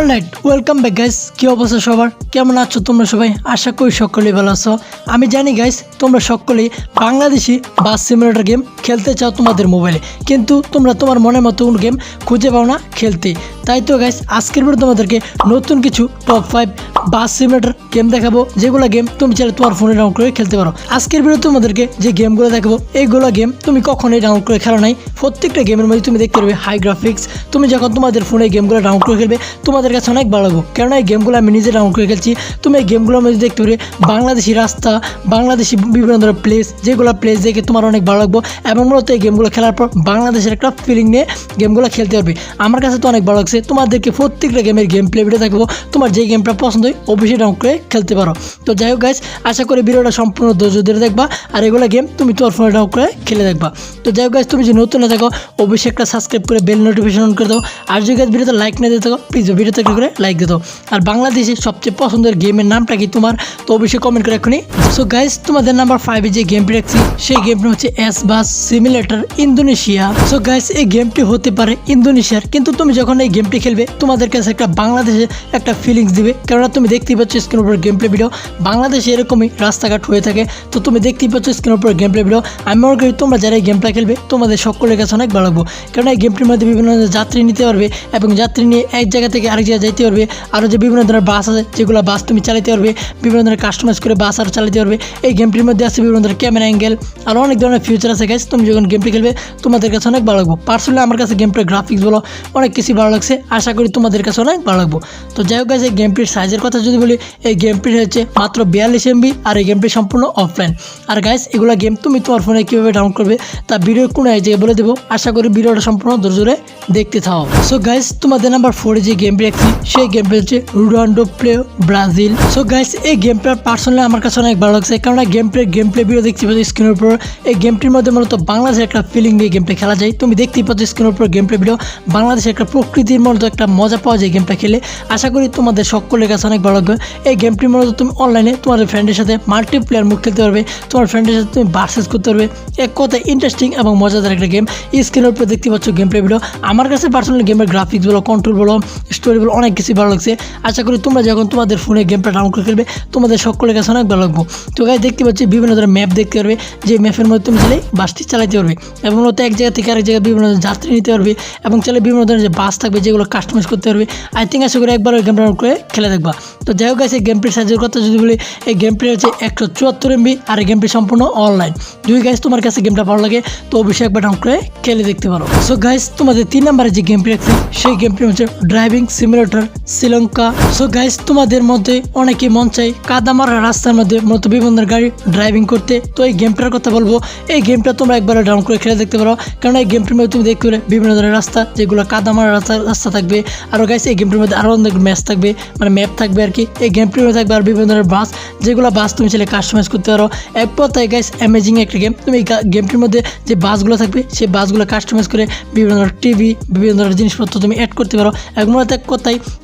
Alright welcome back guys কি অবস্থা সবার? কেমন আছো তোমরা সবাই? আশা করি সকলেই ভালো আছো। আমি জানি গাইস তোমরা সকলেই বাংলাদেশি বাস সিমুলেটর গেম খেলতে চাও তোমাদের মোবাইলে কিন্তু তোমরা তোমার মনের মতো কোনো গেম খুঁজে পাও না খেলতে। তাই তো গাইস আজকের ভিডিও তোমাদেরকে নতুন কিছু top five bus simulator game দেখাবো। যেগুলো গেম তুমি চাইলে তোমার ফোনে ডাউনলোড করে খেলতে পারো। আজকের ভিডিও তোমাদেরকে যে গেমগুলো দেখাবো, এইগুলো গেম তুমি কখনোই ডাউনলোড করে খেলো নাই। প্রত্যেকটা গেমের মধ্যে তুমি দেখতে পারবে হাই গ্রাফিক্স তুমি যখন তোমাদের ফোনে গেমগুলো ডাউনলোড করে খেলবে, তোমাদের কাছে অনেক ভালো লাগবে। কেননা এই গেমগুলো আমি নিজে ডাউনলোড করে খেলছি। তুমি এই গেমগুলোর মধ্যে দেখতে পারবে বাংলাদেশি রাস্তা, বাংলাদেশি বিভিন্ন ধরনের প্লেস যেগুলো প্লেস দেখে তোমার অনেক ভালো লাগবে এবং মূলত এই গেমগুলো খেলার পর বাংলাদেশের একটা ফিলিং নিয়ে গেমগুলো খেলতে পারবে। আমার কাছে তো অনেক ভালো লাগছে। তোমাদেরকে প্রত্যেকটা গেমের গেম প্লে ভিডিও থাকব তোমার যে গেমটা পছন্দ হয়, অবশ্যই ডাউনলোড করে খেলতে পারো। তো যাই হোক গাইজ আশা করি ভিডিওটা সম্পূর্ণ ধৈর্য ধরে দেখবা। আর এগুলো গেম তুমি তোমার ফোনে ডাউনলোড করে খেলে দেখবা। তো যাই হোক গাইজ তুমি যদি নতুন হয়ে থাকো, অবশ্যই একটা সাবস্ক্রাইব করে বেল নোটিফিকেশন অন করে দাও। আর যদি গাইজ ভিডিওতে লাইক না দিয়ে থাকো প্লিজ ভিডিওতে একটা করে লাইক দাও। আর বাংলাদেশে সবচেয়ে পছন্দের গেমের নামটা কি তোমার? তো অবশ্যই কমেন্ট করে এখনই সো গাইজ তোমাদের নাম্বার ফাইভে যে গেমটি রাখছি সেই গেমটি হচ্ছে ES bus simulator Indonesia so guys এই গেমটি হতে পারে ইন্দোনেশিয়ার কিন্তু তুমি যখন এই গেমটি খেলবে, তোমাদের কাছে একটা বাংলাদেশের একটা ফিলিংস দিবে। কেননা তুমি দেখতেই পাচ্ছ স্ক্রিনের উপর গেম প্লে ভিডিও বাংলাদেশে এরকমই রাস্তাঘাট হয়ে থাকে। তো তুমি দেখতেই পাচ্ছ স্ক্রিন উপর গেম প্লে ভিডিও আমি মনে করি তোমরা যারা এই গেমটা খেলবে, তোমাদের সকলের কাছে অনেক ভালো লাগবো। কেননা এই গেমটির মধ্যে বিভিন্ন যাত্রী নিতে পারবে এবং যাত্রী নিয়ে এক জায়গা থেকে আরেক জায়গায় যাইতে পারবে। আরও যে বিভিন্ন ধরনের বাস আছে, যেগুলো বাস তুমি চালাতে পারবে, বিভিন্ন ধরনের কাস্টমাইজ করে বাস আর চালাতে পারবে। এই গেমটির মধ্যে আছে বিভিন্ন ধরনের ক্যামেরা অ্যাঙ্গেল আর অনেক ধরনের ফিউচার আছে গাইস তুমি যখন গেমটি খেলবে, তোমাদের কাছে অনেক ভালো লাগবে। পার্সোনালি আমার কাছে গেমটির গ্রাফিক্স বলো, অনেক কিছু ভালো লাগছে, আশা করি তোমাদের কাছে অনেক ভালো লাগবে। তো যাই হোক এই গেমটির সাইজের কথা যদি বলি, এই গেমটির হচ্ছে মাত্র বিয়াল্লিশ এমবি আর এই গেমটি সম্পূর্ণ অফলাইন আর গাইস এগুলো গেম তুমি তোমার ফোনে কীভাবে ডাউনলোড করবে, তা ভিডিও কোনো এক জায়গায় বলে দেবো। আশা করি ভিডিওটা সম্পূর্ণ ধৈর্য ধরে দেখতে থাও। সো গাইস তোমাদের নাম্বার ফোরে যে গেমটি সেই গেমটি হচ্ছে Rodando play Brazil so guys এই গেমটার পার্সোনালি আমার কাছে অনেক ভালো লাগছে। কারণ game play game play video দেখতে পাচ্ছি স্ক্রিনের উপর। এই গেমটির মধ্যে মূলত বাংলাদেশের একটা ফিলিং নিয়ে গেমটা খেলা যায়। তুমি দেখতেই পাচ্ছ স্ক্রিনের উপর গেম প্লে ভিডিও বাংলাদেশের একটা প্রকৃতির মতো একটা মজা পাওয়া যায় গেমটা খেলে। আশা করি তোমাদের সকলের কাছে অনেক ভালো লাগবে। এই গেমটির মূলত তুমি অনলাইনে তোমার ফ্রেন্ডের সাথে মাল্টি প্লেয়ার মুখ খেলতে পারবে। তোমার ফ্রেন্ডের সাথে তুমি বার্সেস করতে পারবে। এক কথায় ইন্টারেস্টিং এবং মজাদার একটা গেম স্ক্রিনের উপর দেখতে পাচ্ছ গেম প্লে ভিডিও আমার কাছে পার্সোনালি গেমের গ্রাফিক্স বলো কন্ট্রোল বলো স্টোরি বলো অনেক কিছু ভালো লাগছে। আশা করি তোমরা যখন তোমাদের ফোনে গেমটা ডাউনলোড করে খেলবে, তোমাদের সকলের কাছে অনেক ভালো লাগবে। তো গাছ দেখতে পাচ্ছি, বিভিন্ন ধরনের ম্যাপ দেখতে পারবে। যে ম্যাপের মধ্যে তুমি চাইলে বাসটি চালাতে পারবে এবং মূলত এক জায়গা থেকে আরেক জায়গায় বিভিন্ন ধরনের যাত্রী নিতে পারবে এবং চাইলে বিভিন্ন ধরনের যে বাস থাকবে যেগুলো কাস্টমাইজ করতে পারবে। আই থিঙ্ক আশা করি একবার ওই গেমটা ডাউনলোড করে খেলে দেখবা। তো যাই হোক এই গেম প্লে সাইজের কথা যদি বলি, এই গেম প্লে হচ্ছে একশো চুয়াত্তর এমবি আর এই গেমটি সম্পূর্ণ অনলাইন দুই গাইজ তোমার কাছে গেমটা ভালো লাগে, তো অবশ্যই একবার ডাউনলোড করে খেলে দেখতে পারো। সো গাইজ তোমাদের তিন নম্বরে যে গেমটি রাখছি সেই গেমটি হচ্ছে driving simulator Sri Lanka so guys তোমাদের মধ্যে অনেকে মন চাই কাদামারা রাস্তার মধ্যে মতো বিভিন্ন ধরনের গাড়ি ড্রাইভিং করতে। তো এই গেমটার কথা বলব। এই গেমটা তোমরা একবার ডাউনলোড করে খেলে দেখতে পারো। কারণ এই গেমটির মধ্যে তুমি দেখতে পারো বিভিন্ন ধরনের রাস্তা, যেগুলো কাদামারা রাস্তা রাস্তা থাকবে। আরও গাইজ এই গেমটির মধ্যে আরও অনেক ম্যাচ থাকবে। মানে ম্যাপ থাকবে আর কি। এই গেমটির মধ্যে থাকবে আর বিভিন্ন ধরনের বাস যেগুলো বাস তুমি চাইলে কাস্টমাইজ করতে পারো। এক কথায় গাইজ অ্যামেজিং একটা গেম তুমি এই গেমটির মধ্যে যে বাসগুলো থাকবে সেই বাসগুলো কাস্টমাইজ করে বিভিন্ন ধরনের টিভি বিভিন্ন ধরনের জিনিসপত্র তুমি অ্যাড করতে পারো। এবং মূলত এক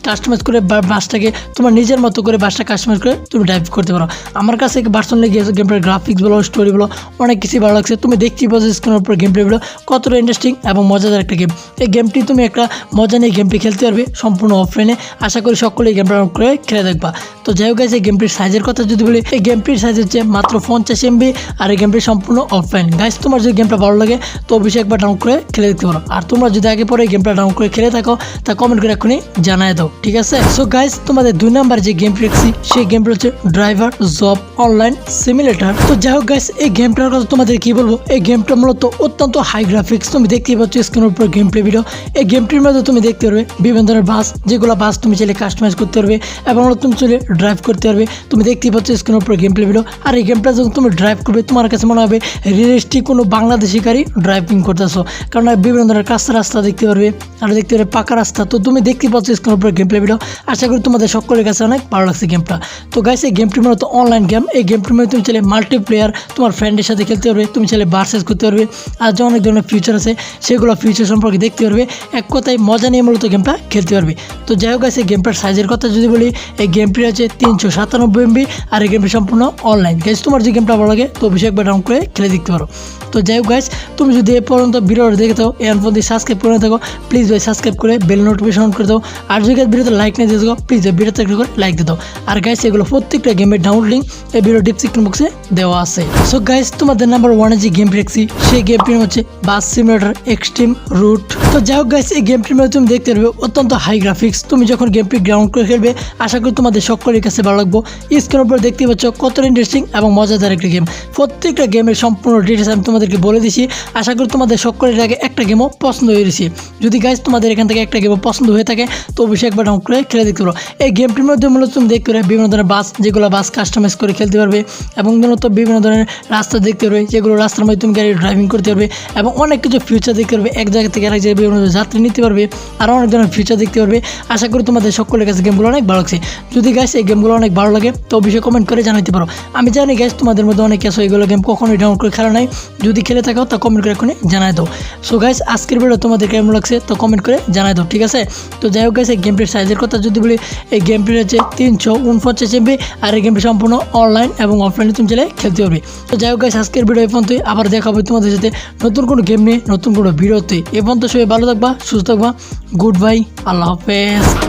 কাস্টমাইজ করে বাসটাকে তোমার নিজের মতো করে বাসটা কাস্টমাইজ করে তুমি ড্রাইভ করতে পারো। আমার কাছে পার্সোনালি গেমটার গ্রাফিক্স বলো স্টোরি বলো, অনেক কিছু ভালো লাগছে। তুমি দেখতেই পাচ্ছ স্ক্রিনের উপর গেম প্লেগুলো কতটা ইন্টারেস্টিং এবং মজাদার একটা গেম এই গেমটি তুমি একটা মজা নিয়ে গেমটি খেলতে পারবে সম্পূর্ণ অফলাইনে আশা করি সকলেই গেমটা করে খেলে দেখবা। তো যাই হোক এই গেমটির সাইজের কথা যদি বলি, এই গেমটির সাইজ হচ্ছে মাত্র পঞ্চাশ এমবি আর এই গেমটি সম্পূর্ণ অফলাইন গাইজ তোমার যদি গেমটা ভালো লাগে, তো অবশ্যই একবার ডাউনলোড করে খেলে দেখতে পারো। আর তোমরা যদি আগে পরে গেমটা ডাউনলোড করে খেলে থাকো, তা কমেন্ট করে এখনই জানায় দাও, ঠিক আছে? সো গাইজ তোমাদের দুই নাম্বার যে গেমটি রেখেছি সেই গেমটি হচ্ছে ড্রাইভার জব অনলাইন সিমিলেটার তো যাই হোক গাইজ এই গেমটার কথা তোমাদের কি বলব? এই গেমটা মূলত অত্যন্ত হাই গ্রাফিক্স তুমি দেখতেই পাচ্ছ স্ক্রিনের উপর গেম প্লে ভিডিও এই গেমটির মধ্যে তুমি দেখতে পারবে বিভিন্ন ধরনের বাস যেগুলো বাস তুমি চাইলে কাস্টমাইজ করতে পারবে এবং তুমি চাইলে ড্রাইভ করতে পারবে। তুমি দেখতে পাচ্ছ স্ক্রিনের উপর গেম প্লে ভিডিও আর এই গেমটা যখন তুমি ড্রাইভ করবে, তোমার কাছে মনে হবে, রিয়েলিস্টিক কোনো বাংলাদেশি গাড়ি ড্রাইভিং করতেছো। কারণ বিভিন্ন ধরনের কাঁচা রাস্তা দেখতে পারবে, আর দেখতে পারবে পাকা রাস্তা। তো তুমি দেখতে পাচ্ছ স্ক্রিনের উপর গেম প্লে ভিডিও আশা করি তোমাদের সকলের কাছে অনেক ভালো লাগছে গেমটা তো গাইস এই গেমটি মূলত অনলাইন গেম এই গেমটির মধ্যে তুমি চাইলে মাল্টি প্লেয়ার তোমার ফ্রেন্ডের সাথে খেলতে পারবে, তুমি চাইলে বার্সেস করতে পারবে, আর যে অনেক ধরনের ফিউচার আছে, সেগুলো ফিউচার সম্পর্কে দেখতে পারবে। এক কথায় মজা নিয়ে মূলত গেমটা খেলতে পারবে। তো যাই হোক গাইস এই গেমটার সাইজের কথা যদি বলি, এই গেমটি আছে তিনশো সাতানব্বই এমবি আর এই গেমটি সম্পূর্ণ অনলাইন গাইস তোমার যে গেমটা ভালো লাগে, তো অবশ্যই একবার ডাউন করে খেলে দেখতে পারো। তো যাই হোক গাইস তুমি যদি এ পর্যন্ত ভিডিওটা দেখে থাকো এর পর্যন্ত সাবস্ক্রাইব করে থাকো প্লিজ ভাই সাবস্ক্রাইব করে বেল নোটিফিকেশন অন করে দাও আর যদি ভিডিওতে লাইক নিয়ে দিয়ে প্লিজ ভিডিওতে একটু করে লাইক দিয়ে দাও। আর গাইস এগুলো প্রত্যেকটা গেমের ডাউনলোড লিঙ্ক এই ভিডিও ডিসক্রিপশন বক্সে দেওয়া আছে। সো গাইস তোমাদের নাম্বার ওয়ানে যে গেম দেখছি, সেই গেমটির হচ্ছে বাস সিমুলেটর এক্সট্রিম রুট তো যাই হোক গাইস এই গেমটির মধ্যে তুমি দেখতে পারবে অত্যন্ত হাই গ্রাফিক্স তুমি যখন গেমটি গ্রাউন্ড করে খেলবে, আশা করি তোমাদের সকলের কাছে ভালো লাগবো। স্ক্রিনের উপর দেখতে পাচ্ছ কতটা ইন্টারেস্টিং এবং মজাদার একটা গেম প্রত্যেকটা গেমের সম্পূর্ণ ডিটেলস আমি তোমাদেরকে বলে দিছি। আশা করি তোমাদের সকলের আগে একটা গেমও পছন্দ হয়ে গেছে। যদি গাইস তোমাদের এখান থেকে একটা গেমও পছন্দ হয়ে থাকে তো অবশ্যই একবার করে খেলে দেখতে পারো। এই গেমটির মধ্যে মূলত তুমি দেখতে পারবে বিভিন্ন ধরনের বাস, যেগুলো বাস কাস্টমাইজ করে খেলতে পারবে এবং মূলত বিভিন্ন ধরনের রাস্তা দেখতে পারবে, যেগুলো রাস্তার মধ্যে তুমি গাড়ি ড্রাইভিং করতে পারবে এবং অনেক কিছু ফিউচার দেখতে পারবে। এক জায়গা থেকে আরেক জায়গায় বিভিন্ন ধরনের যাত্রী নিতে পারবে আর অনেক ধরনের ফিউচার দেখতে পারবে। আশা করি তোমাদের সকলের কাছে গেমগুলো অনেক ভালো লাগছে। যদি গাইস এই গেমগুলো অনেক ভালো লাগে, তো অবশ্যই কমেন্ট করে জানাতে পারো। আমি জানি গাইস তোমাদের মধ্যে অনেক আছে এগুলো গেম কখনোই ডাউনলোড করে খেলা নাই। যদি খেলে থাকো, তা কমেন্ট করে এখনই জানাই দাও। সো গাইস আজকের ভিডিও তোমাদের কেমন লাগছে, তো কমেন্ট করে জানাই দাও, ঠিক আছে? তো যাই হোক গাইস এই গেমটির সাইজের কথা যদি বলি, এই গেমটির হচ্ছে তিনশো উনপঞ্চাশ এমবি আর এই গেমটি সম্পূর্ণ অনলাইন এবং অফলাইনে তুমি চাইলে খেলতে পারবে। তো যাই হোক আজকের ভিডিও এই পর্যন্তই। আবার দেখা হবে তোমাদের সাথে নতুন কোনো গেম নিয়ে, নতুন কোনো ভিডিওতে। এ পর্যন্ত সবাই ভালো থাকবা, সুস্থ থাকবা। গুড বাই আল্লাহ হাফেজ।